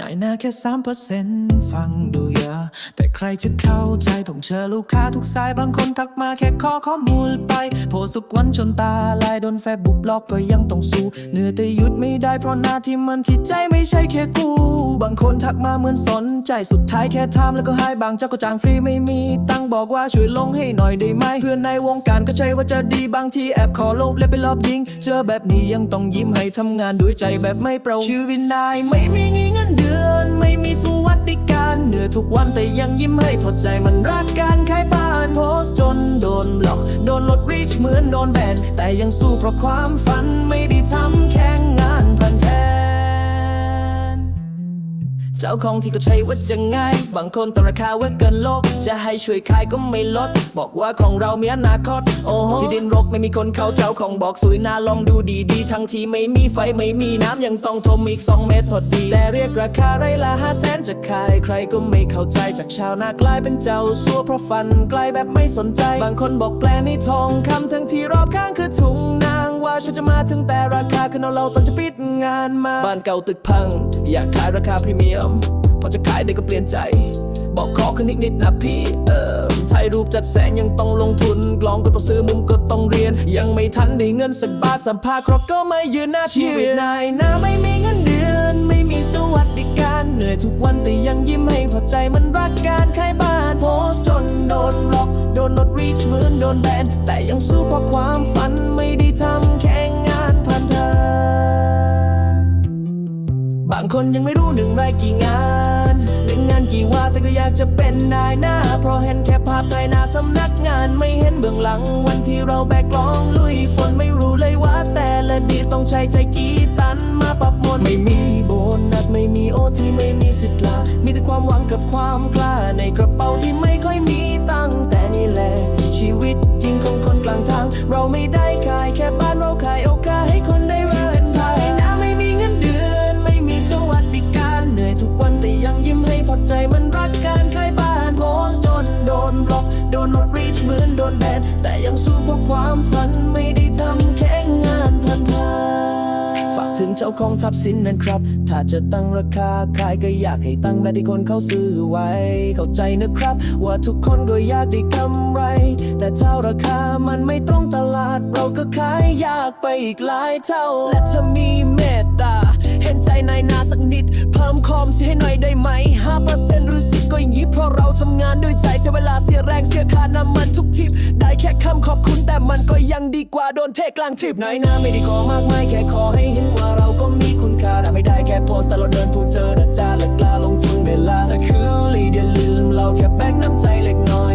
นายหน้าแค่สามเปอร์เซ็นต์ฟังดูเยอะ แต่ใครจะเข้าใจต้องเจอลูกค้าทุกสายบางคนทักมาแค่ขอข้อมูลไป โพสุกวันจนตาลายโดนแฟบบุกบล็อกก็ยังต้องสู้เหนื่อยแต่หยุดไม่ได้เพราะหน้าที่มันที่ใจไม่ใช่แค่กู บางคนทักมาเหมือนสนใจสุดท้ายแค่ถามแล้วก็ให้บางเจ้าก็จางฟรีไม่มี ตังบอกว่าช่วยลงให้หน่อยได้ไหมเพื่อนในวงการก็ใช่ว่าจะดีบางทีแอบขอลบและไปลอบยิง เจอแบบนี้ยังต้องยิ้มให้ทำงานด้วยใจแบบไม่เปราชีวิตนายไม่มีเงิน ม่มีสวัสดิการเหนื่อยทุกวันแต่ยังยิ้มให้พอใจมันรักการขายบ้านโพสจนโดนบล็อก โดนลดรีชเหมือนโดนแบนแต่ยังสู้เพราะความฝันไม่ได้ทำ เจ้าของที่ก็ใช่ว่าจะง่าย บางคนแต่ราคาไว้เกินโลก จะให้ช่วยขายก็ไม่ลด บอกว่าของเรามีอนาคต โอ้โหที่ดินรกไม่มีคนเขาเจ้าของบอกสวยน่าลองดูดีดีๆทั้งที่ไม่มีไฟไม่มีน้ำยังต้องทมอีก 2 เมตรทดดี แต่เรียกราคาไรละห้าแสนจะขายใครก็ไม่เข้าใจจากชาวนากลายเป็นเจ้าสัวเพราะฟันไกลแบบไม่สนใจ บางคนบอกแปลในทองคำทั้งที่รอบข้างคือถุงนางว่าฉันจะมาถึงแต่ราคาคือเอาเราตอนจะปิดงานมาบ้านเก่าตึกพัง อยากขายราคาพรีเมียม พอจะขายเด็กก็เปลี่ยนใจ บอกขอขึ้นนิดนิดๆนะพี่ เออถ่ายรูปจัดแสงยังต้องลงทุน กลองก็ต้องซื้อมุมก็ต้องเรียน ยังไม่ทันได้เงินสักบาทสัมภาษณ์ครบก็ไม่ยืนหน้าชีวิตนายหน้าไม่มีเงินเดือน ไม่มีสวัสดิการเหนื่อยทุกวันแต่ยังยิ้มให้พอใจมันรักการขายบ้านโพสจนโดนบล็อกโดนลดรีชเหมือนโดนแบนแต่ยังสู้เพราะความฝันไม่ได้ทำ คนยังไม่รู้หนึ่งไรกี่งานหนึ่งงานกี่ว่าแต่ก็อยากจะเป็นนายหน้า เพราะเห็นแค่ภาพไกลหน้าสำนักงานไม่เห็นเบื้องหลัง วันที่เราแบกกลองลุยฝนไม่รู้เลยว่า แต่ละดีต้องใช้ใจกี่ตันมาปรับหมดไม่มีโบนัสไม่มีโอที่ไม่มีสิทธิ์ลา มีแต่ความหวังกับความกล จ้าของทรัพย์สินนั้นครับ ถ้าจะตั้งราคาขายก็อยากให้ตั้งแบบที่คนเขาซื้อไว้ เข้าใจนะครับ ว่าทุกคนก็อยากได้กำไร แต่ถ้าราคามันไม่ตรงตลาด เราก็ขายยากไปอีกหลายเท่า และถ้ามีเมตตา เห็นใจนายนาสักนิด เพิ่มคอมสิให้หน่อยได้ไหมห้าเปอร์เซ็นต์หรือสิบก็อย่างนี้เพราะเราทำงานด้วยใจเสียเวลาเสียแรงเสียค่าน้ำมันทุกทิปได้แค่คำขอบคุณแต่มันก็ยังดีกว่าโดนเทกลางทิปนายนาไม่ได้ขอมากมายแค่ขอให้เห็นว่า แต่ไม่ได้แค่โพสแต่เราเดินถูกเจอนะจ้าและกล้าลงทุนเวลาสักคืนลีเดียลืมเราแค่แบ่งน้ำใจเล็กน้อย